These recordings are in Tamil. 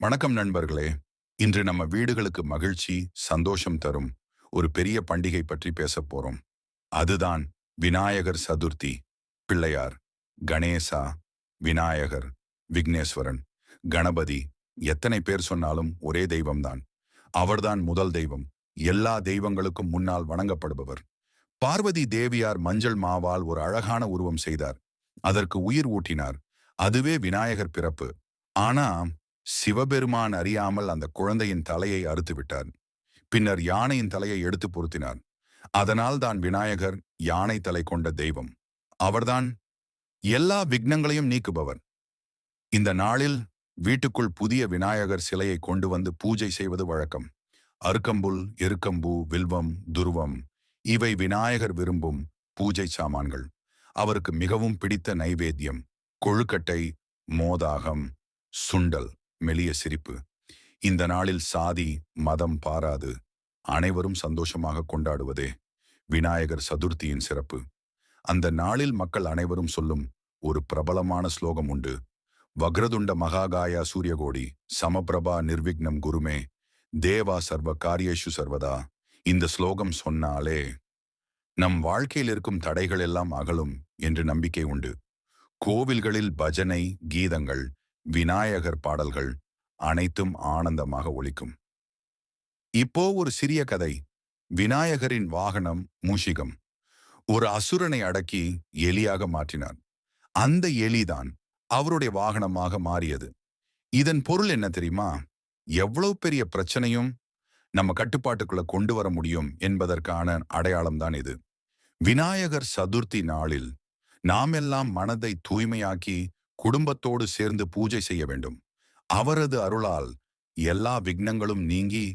வணக்கம் நண்பர்களே. இன்று நம்ம வீடுகளுக்கு மகிழ்ச்சி சந்தோஷம் தரும் ஒரு பெரிய பண்டிகை பற்றி பேசப் போறோம். அதுதான் விநாயகர் சதுர்த்தி. பிள்ளையார் கணேசா விநாயகர் விக்னேஸ்வரன் கணபதி எத்தனை பேர் சொன்னாலும் ஒரே தெய்வம்தான். அவர்தான் முதல் தெய்வம். எல்லா தெய்வங்களுக்கும் முன்னால் வணங்கப்படுபவர். பார்வதி தேவியார் மஞ்சள் மாவால் ஒரு அழகான உருவம் செய்தார். அதற்கு உயிர் ஊட்டினார். அதுவே விநாயகர் பிறப்பு. ஆனா சிவபெருமான் அறியாமல் அந்த குழந்தையின் தலையை அறுத்து விட்டார். பின்னர் யானையின் தலையை எடுத்து பொருத்தினார். அதனால் தான் விநாயகர் யானை தலை கொண்ட தெய்வம். அவர்தான் எல்லா விக்னங்களையும் நீக்குபவர். இந்த நாளில் வீட்டுக்குள் புதிய விநாயகர் சிலையை கொண்டு வந்து பூஜை செய்வது வழக்கம். அருக்கம்புல் எருக்கம்பு வில்வம் துருவம் இவை விநாயகர் விரும்பும் பூஜை சாமான்கள். அவருக்கு மிகவும் பிடித்த நைவேத்தியம் கொழுக்கட்டை மோதாகம் சுண்டல். மெலிய சிரிப்பு. இந்த நாளில் சாதி மதம் பாராது. அனைவரும் சந்தோஷமாக கொண்டாடுவதே விநாயகர் சதுர்த்தியின் சிறப்பு. அந்த நாளில் மக்கள் அனைவரும் சொல்லும் ஒரு பிரபலமான ஸ்லோகம் உண்டு. வக்ரதுண்ட மகாகாயா சூரியகோடி சமபிரபா நிர்விக்னம் குருமே தேவா சர்வ காரியேஷு சர்வதா. இந்த ஸ்லோகம் சொன்னாலே நம் வாழ்க்கையில் இருக்கும் தடைகள் எல்லாம் அகலும் என்று நம்பிக்கை உண்டு. கோவில்களில் பஜனை கீதங்கள் விநாயகர் பாடல்கள் அனைத்தும் ஆனந்தமாக ஒழிக்கும் இப்போ ஒரு சிறிய கதை. விநாயகரின் வாகனம் மூஷிகம். ஒரு அசுரனை அடக்கி எலியாக மாற்றினார் அந்த எலிதான் அவருடைய வாகனமாக மாறியது. இதன் பொருள் என்ன தெரியுமா? எவ்வளவு பெரிய பிரச்சனையும் நம்ம கட்டுப்பாட்டுக்குள்ள கொண்டு வர முடியும் என்பதற்கான அடையாளம்தான் இது. விநாயகர் சதுர்த்தி நாளில் நாம் எல்லாம் மனதை தூய்மையாக்கி குடும்பத்தோடு சேர்ந்து பூஜை செய்ய வேண்டும். அவரது அருளால் எல்லா விக்னங்களும் நீங்கி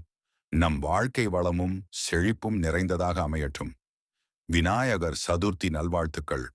நம் வாழ்க்கை வளமும் செழிப்பும் நிறைந்ததாக அமையட்டும். விநாயகர் சதுர்த்தி நல்வாழ்த்துக்கள்.